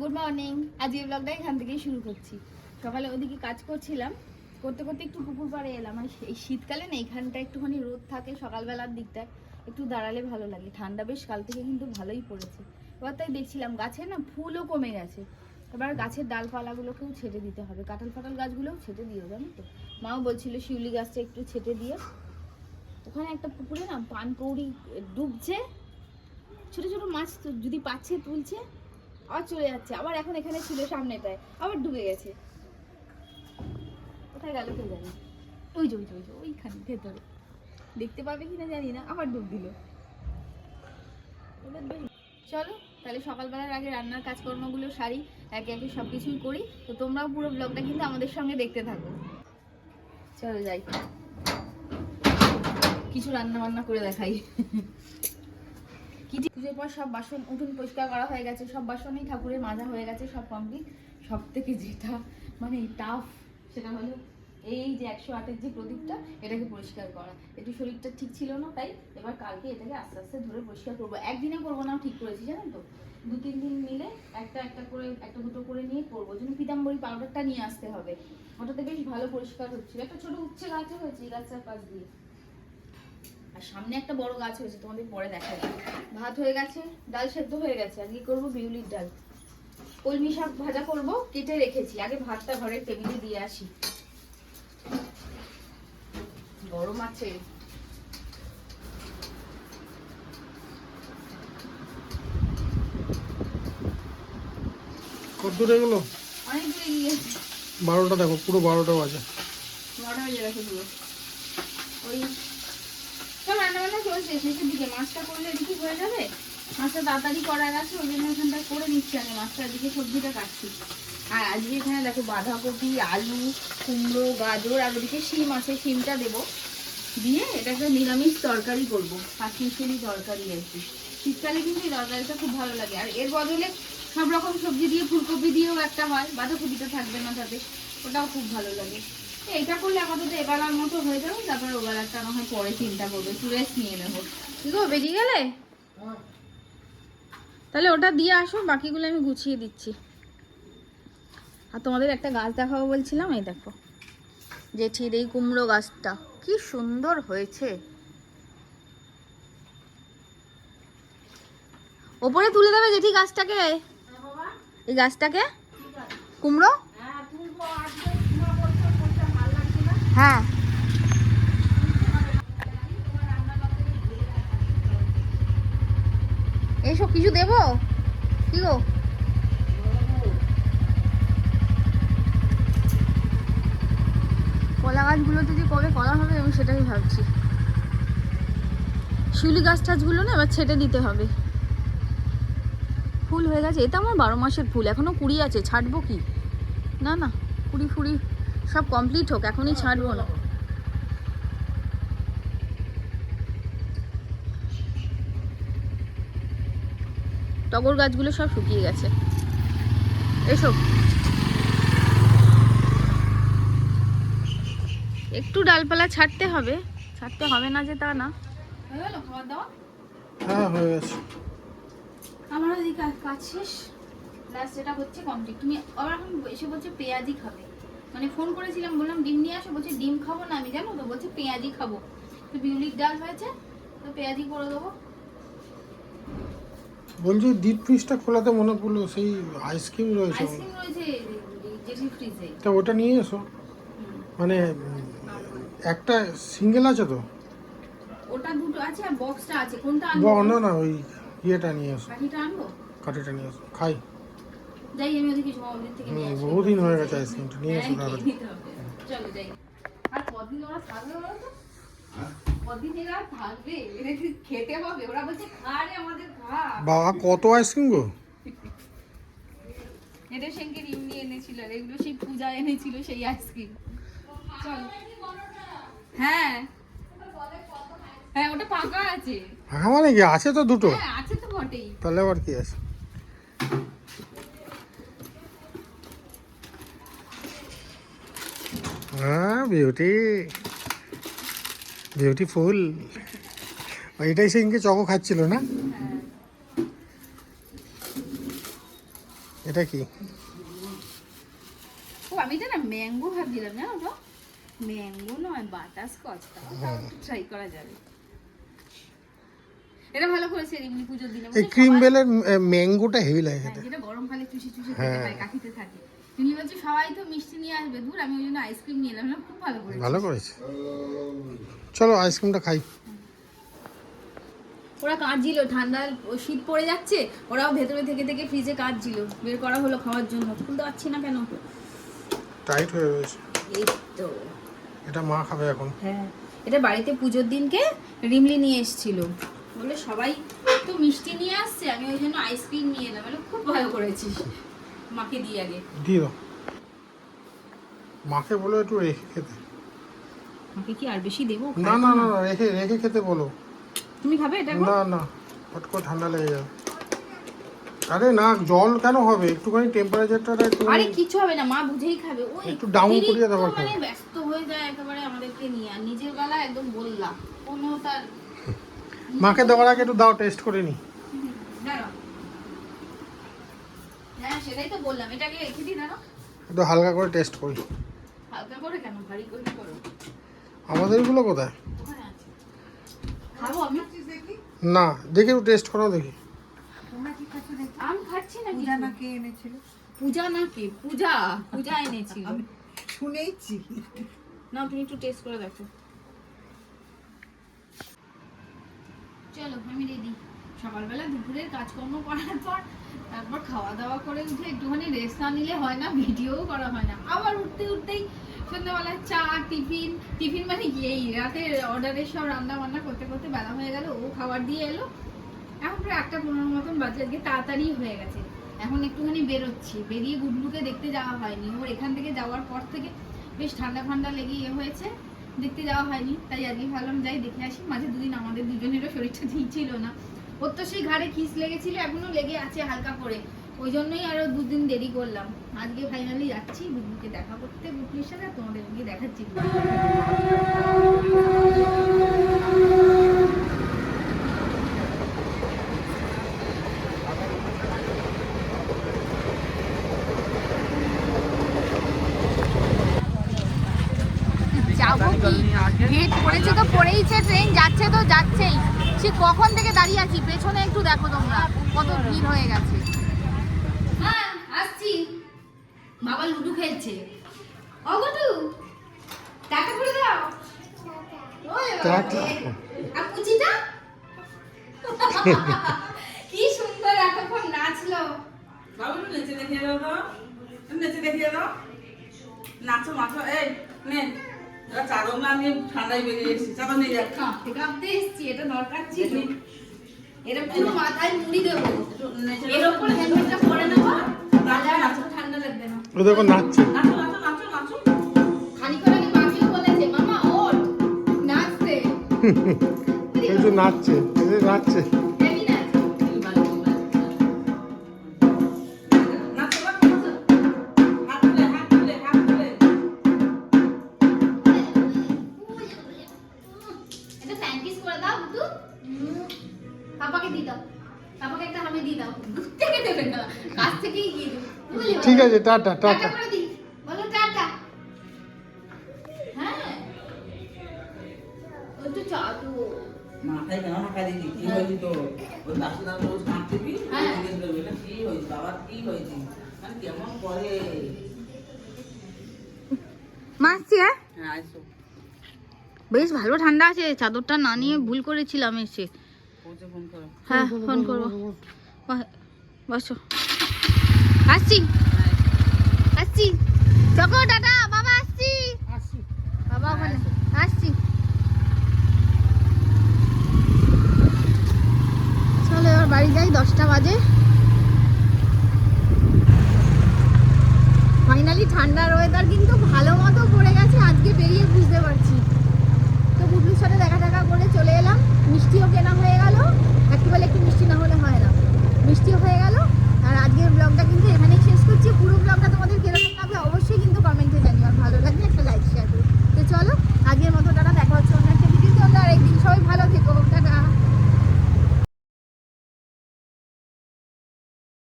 Good morning আজকের ব্লগটা এখান থেকেই শুরু করছি। সকালে ওদিকে কাজ করছিলাম। করতে করতে একটু পুকুর পাড়ে এলাম। আর এই শীতকালে না এখানটা একটুখানি রোদ থাকে সকালবেলার দিকটায়, একটু দাঁড়ালে ভালো লাগে। ঠান্ডা বেশ কাল থেকে কিন্তু ভালোই পড়েছে। এবার তাই দেখছিলাম গাছে না ফুলও কমে গেছে। এবার গাছের ডালপালাগুলোকেও ছেটে দিতে হবে। কাঁঠাল ফাটাল গাছগুলোও ছেটে দিও, জানো তো? মাও বলছিল শিউলি গাছটা একটু ছেটে দিয়ে ওখানে একটা পুকুরে না পানকৌড়ি ডুবছে। ছোট ছোট মাছ যদি পাচ্ছে, তুলছে। আবার চলে যাচ্ছে। আবার এখন এখানে ছিল সামনেটায় আবার ডুবে গেছে। কোথায় গেল কে জানি? ওই যে ওই যে ওই যে, ওইখানে, ভেতরে। দেখতে পাবে কিনা জানি না, আবার ডুব দিল। চলো, তাহলে সকালবেলার আগে রান্নার কাজকর্মগুলো সারি, একে একে সব কিছুই করি। তো তোমরাও পুরো ব্লগটা কিন্তু আমাদের সঙ্গে দেখতে থাকো। চলো যাই। কিছু রান্না বান্না করে দেখাই। পুজোর পর সব বাসন উঠুন পরিষ্কার করা হয়ে গেছে, সব বাসনই ঠাকুরের মাজা হয়ে গেছে, সব কমপ্লিট সব থেকে যেটা মানে টাফ সেটা হলো এই যে একশো আটের যে প্রদীপটা, এটাকে পরিষ্কার করা। একটু শরীরটা ঠিক ছিল না তাই, এবার কালকে এটাকে আস্তে আস্তে ধরে পরিষ্কার করব। একদিনে করব না, ঠিক করেছি, জানেন তো? দু, তিন দিন মিলে একটা একটা করে, একটা দুটো করে নিয়ে করব। জন্য পিতাম্বরী পাউডারটা নিয়ে আসতে হবে। ওটাতে বেশ ভালো পরিষ্কার হচ্ছিল। একটা ছোট উচ্ছে গাছও হয়েছে এই গাছটার পাশ দিয়ে। আর সামনে একটা বড় গাছ হয়েছে তোমাদের পরে দেখা ভাত হয়ে গেছে ডাল সেদ্ধ হয়ে গেছে আজকে করব? বিউলির ডাল। কলমি শাক ভাজা করব কেটে রেখেছি। আগে ভাতটা ঘরের টেবিলে দিয়ে আসি। গরম আছে। কত দূরে গেলো? অনেক দূরে গিয়েছে বারোটা দেখো পুরো বারোটা বাজে নটা হয়ে গেছে পুরো। ওই সব দিকে মাছটা করলে মাছটা তাড়াতাড়ি করা নিচ্ছি আমি। মাছটা সবজিটা কাটছি। আর আজকে দেখো বাঁধাকপি, আলু, কুমড়ো, গাজর দেবো। দিয়ে এটা একটা নিরামিষ তরকারি করব। পাঁচমিশালি তরকারি আর কি। শীতকালে কিন্তু এই তরকারিটা খুব ভালো লাগে। আর এর বদলে সব রকম সবজি দিয়ে, ফুলকপি দিয়েও একটা হয়। বাঁধাকপিটা থাকবে না তাতে। ওটাও খুব ভালো লাগে। তো এটা করলে আপাতত এবেলার মতো হয়ে যাবে তারপরে ওবেলাটা না হয় পরে চিন্তা করবে একটু রেস্ট নিয়ে নেব। কি গো বেরিয়ে গেলে? তাহলে ওটা দিয়ে আসো বাকিগুলো আমি গুছিয়ে দিচ্ছি। আর তোমাদের একটা গাছ দেখাবো বলছিলাম এই দেখো জেঠির এই কুমড়ো গাছটা কি সুন্দর হয়েছে। ওপরে তুলে দেবে জেঠি গাছটাকে? এই গাছটাকে? কুমড়ো? হ্যাঁ। এসব কিছু দেবো? কি গো? কলা গাছগুলোতে যে কবে কলা হবে আমি সেটাই ভাবছি। শিউলি গাছ টাছগুলো না এবার ছেটে দিতে হবে। ফুল হয়ে গেছে। এটা আমার বারো মাসের ফুল। এখনও কুড়ি আছে। ছাড়বো কি? না না। কুড়ি ফুড়ি সব কমপ্লিট হোক এখনই ছাড়বো না। টগর গাছগুলো সব শুকিয়ে গেছে। এসব একটু ডালপালা ছাড়তে হবে। ছাড়তে হবে না যে তা না। হয়ে গেল খাবার দাওয়া হ্যাঁ গেছে। আমার ওই কাজ কাজ শেষ। লাস্ট যেটা হচ্ছে কমপ্লিট তুমি আবার এখন এসে বলছে পেঁয়াজি খাবে। মানে ফোন করেছিলাম বললাম ডিম নিয়ে আসো। বলছে ডিম খাব না আমি জানো তো? বলছে পেঁয়াজি খাব। তো বিউলির ডাল হয়েছে তো পেঁয়াজি করে দেবো। বলছি ডিপ ফ্রিজটা খোলাতে মনে পড়ল সেই আইসক্রিম রয়েছে। আইসক্রিম রয়েছে জেঠি ফ্রিজে তা ওটা নিয়ে এসো। মানে একটা সিঙ্গেল আছে তো? ওটা দুটো আছে আর বক্সটা আছে। কোনটা আনব না না ওই ইয়েটা নিয়ে এসো। কাঠিটা আনব? কাঠিটা নিয়ে এসো। খাই। যাই আমি ওদিকে সমাবের থেকে নিয়ে আসি। বহুদিন হয়ে গেছে আইসক্রিমটা নিয়ে এসো হ্যাঁ। চলো যাই। আর কদিন ওরা থাকবে বলো তো? কদিন এরা থাকবে? এদের কি খেতে হবে? ওরা বলছে খা রে আমাদের খা বাবা কত আইসক্রিম গো? এদের এনেছিল আর এগুলো সেই পূজা এনেছিল সেই আইসক্রিম। চল। হ্যাঁ। হ্যাঁ ওটা পাকা আছে। ফাঁকা মানে কি? আছে তো দুটো। হ্যাঁ আছে তো বটেই। তাহলে আবার কি আছে? বিউটি বিউটিফুল ওইটাই সেদিনকে চকো খাচ্ছিল না? এটা কি? ও আমি এটা না ম্যাঙ্গো ভাবছিলাম জানো তো? ম্যাঙ্গো নয় বাটার স্কচ ট্রাই করা যাবে। এটা ভালো করেছে এমনি পুজোর দিনে। এই ক্রিম বেলের ম্যাঙ্গোটা হেভি লাগে হ্যাঁ, যেটা গরমকালে চুষি চুষি খেতে হ্যাঁ। হয় কাকিতে থাকে। তিনি বলছে সবাই তো মিষ্টি নিয়ে আসবে। দূর আমি ওই জন্য আইসক্রিম নিয়ে এলাম খুব ভালো করেছে ভালো করেছে চলো আইসক্রিমটা খাই। ওরা কাঁদছিল ঠান্ডা শীত পড়ে যাচ্ছে ওরাও ভেতরে থেকে থেকে ফ্রিজে কাঁদছিল। বের করা হলো খাওয়ার জন্য খুলতে পারছি না কেন? টাইট হয়ে রয়েছে। এই তো। এটা মা খাবে এখন। হ্যাঁ এটা বাড়িতে পুজোর দিনকে রিমলি নিয়ে এসেছিল। বলে সবাই তো মিষ্টি নিয়ে আসছে আমি ওই জন্য আইসক্রিম নিয়ে এলাম। বলে খুব ভালো করেছিস। মাকে দিয়ে আগে। দিয়ে দাও। মাকে বলো একটু রেখে খেতে। মাকে কি আর বেশি দেবো? না না না রেখে রেখে খেতে বলো। তুমি খাবে এটা না না হট করে ঠান্ডা লেগে যাবে। আরে না জল কেন হবে? একটুখানি টেম্পারেচারটা একটু আরে কিছু হবে না মা বুঝেই খাবে। ওই একটু অতিরিক্ত করিয়ে দেওয়ার মানে। ব্যস্ত হয়ে যায় একেবারে আমাদেরকে নিয়ে। আর নিজের বেলা একদম বললাম কোনো তার মাকে দেওয়ার আগে একটু দাও টেস্ট করে নি। দাঁড়াও। হ্যাঁ সেটাই তো বললাম। এটাকে রেখে দিই দাঁড়াও। একটু হালকা করে টেস্ট করি। হালকা করে কেন? ভারী করে করো? আমাদেরগুলো কোথায়? খাব আমি? না দেখি একটু টেস্ট করো দেখি। আম খাচ্ছি না পূজা না কে এনেছিল? পূজা না কি? পূজা পূজা এনেছিল। আমি শুনেইছি। না তুমি একটু টেস্ট করে দেখো। চলো আমি রেডি সকালবেলা দুপুরের কাজকর্ম করার পর তারপর খাওয়া দাওয়া করে উঠে একটুখানি রেস্ট না নিলে হয় না ভিডিওও করা হয় না। আবার উঠতে উঠতেই সন্ধ্যাবেলা চা, টিফিন টিফিন মানে এই রাতের অর্ডারের সব রান্না বান্না করতে করতে বেলা হয়ে গেল, ও খাবার দিয়ে এলো। এখন প্রায় একটা পনেরো মতন বাজে, আজকে তাড়াতাড়ি হয়ে গেছে। এখন একটুখানি বেরোচ্ছি। বেরিয়ে গুডলুকে দেখতে যাওয়া হয়নি। ওর এখান থেকে যাওয়ার পর থেকে বেশ ঠান্ডা ঠান্ডা লেগে ইয়ে হয়েছে। দেখতে যাওয়া হয়নি। তাই আজকে ভাবলাম, যাই দেখে আসি। মাঝে দুদিন আমাদের দুজনেরও শরীরটা ঠিক ছিল না। ওর তো সেই ঘাড়ে খিস লেগেছিল, এখনও লেগে আছে হালকা করে। ওই জন্যই আরও দুদিন দেরি করলাম। আজকে ফাইনালি যাচ্ছি গুডলুকে দেখা করতে গুডলুর সাথে, আর তোমাদের গিয়ে দেখাচ্ছি। যাব কি? তো পড়েইছে ট্রেন যাচ্ছে তো যাচ্ছেই। সে কখন থেকে দাঁড়িয়ে আছি? পেছনে একটু দেখো তোমরা। কত ভিড় হয়ে গেছে। হ্যাঁ আসছি। বাবা লুডু খেলছে। অগটু টাকা করে দাও। আর পুচিটা কি সুন্দর এতক্ষণ নাচলো। বাবু একটু নেচে দেখিয়ে দাও তো। নেচে দেখিয়ে দাও। নাচো নাচো এই নে। চাদর না নিয়ে ঠান্ডায় বেরিয়ে এসেছি। চাদর নিয়ে যাচ্ছি কাঁপতে কাঁপতে এসছি এটা দরকার ছিল। এটা পুরো মাথায় মুড়ি দেবো? এর ওপর হেলমেটটা পরে নেব? তাহলে আর ঠান্ডা লাগবে না। ও দেখো নাচছে। নাচো নাচো নাচো নাচো। খানিকক্ষণ আগে মাকেও বলেছে মামা ওঠ নাচতে। এই যে নাচছে এই যে নাচছে। কাছ থেকেই গিয়ে ঠিক আছে টাটা টাটা। বলো হ্যাঁ। ওই তো চাটু মাথায় কেন ঢাকা দিদি কি হয়েছে তো ওই দাসু দাস রোজ কাঁদতেবি হ্যাঁ। জিজ্ঞেস করবি এটা কি হয়েছে? বাবার কি হয়েছে? মানে কেমন করে? মাসছি হ্যাঁ? হ্যাঁ বেশ ভালো ঠান্ডা আছে চাদরটা না নিয়ে ভুল করেছিলাম এসে। পৌঁছে ফোন করো। হ্যাঁ ফোন করব। বসো। আসছি। আসছি। চকো টাটা বাবা আসছি। বাবা ওখানে। আসছি। চলো এবার বাড়ি যাই দশটা বাজে। ফাইনালি ঠান্ডার ওয়েদার কিন্তু ভালো মতো পড়ে গেছে আজকে বেরিয়ে বুঝতে পারছি। তো বুবলুর সাথে দেখা টাকা করে চলে এলাম। মিষ্টিও কেনা হয়ে